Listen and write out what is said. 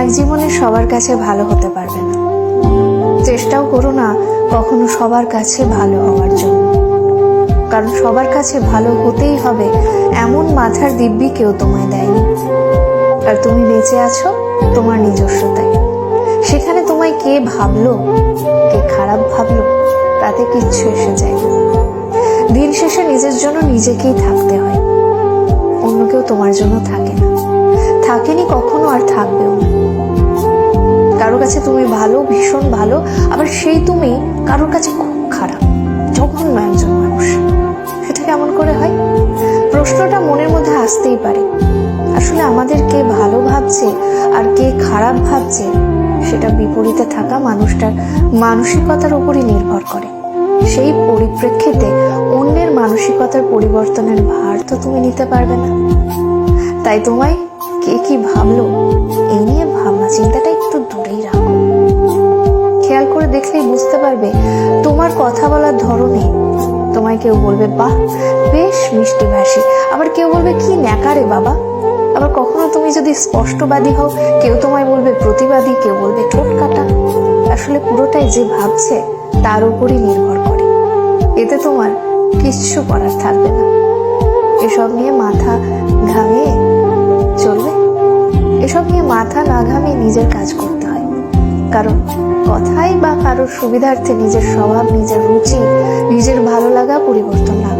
এক জীবনে সবার কাছে ভালো হতে পারবে না। চেষ্টাও করো না কখনো সবার কাছে ভালো হওয়ার জন্য। কারণ সবার কাছে ভালো হতেই হবে এমন মাথার দিব্যি কেউ তোমায় দেয়নি। আর তুমি বেঁচে আছো তোমার নিজস্বতায়। সেখানে তোমায় কে ভাবলো, কে খারাপ ভাবলো, তাতে কিচ্ছু এসে যায় দিন শেষে নিজের জন্য নিজেকেই থাকতে হয়। অন্য কেউ তোমার জন্য থাকে না। থাকেনি কখনো কাছে তুমি ভালো, ভীষণ ভালো, আবার সেই তুমি কারোর কাছে খুব খারাপ, জঘন্য একজন মানুষ। সেটা কেমন করে হয়? প্রশ্নটা মনের মধ্যে আসতেই পারে। আসলে আমাদের কে ভালো ভাবছে আর কে খারাপ ভাবছে, সেটা বিপরীতে থাকা মানুষটার মানসিকতার উপরই নির্ভর করে। সেই পরিপ্রেক্ষিতে অন্যের মানসিকতার পরিবর্তনের ভার তো তুমি নিতে পারবে না। তাই তোমায় কে কি ভাবলো এই নিয়ে ভাবনা চিন্তাটা দূরেই রাখো। খেয়াল করে দেখলেই বুঝতে পারবে, তোমার কথা বলার ধরনে তোমায় কেউ বলবে, বাহ, বেশ মিষ্টি ভাষী। আবার কেউ বলবে, কি ন্যাকারে বাবা? আবার কখনো তুমি যদি স্পষ্টবাদী হও, কেউ তোমায় বলবে প্রতিবাদী, কেউ বলবে ঠোঁট কাটা আসলে পুরোটাই যে ভাবছে, তার উপরই নির্ভর করে। এতে তোমার কিচ্ছু করার থাকবে না। এসব নিয়ে মাথা ঘামিয়ে চলবে। এসব নিয়ে মাথা না ঘামিয়ে নিজের কাজ হয় কারণ কথাই বা কারোর সুবিধার্থে নিজের স্বভাব নিজের রুচি নিজের ভালো লাগা পরিবর্তন না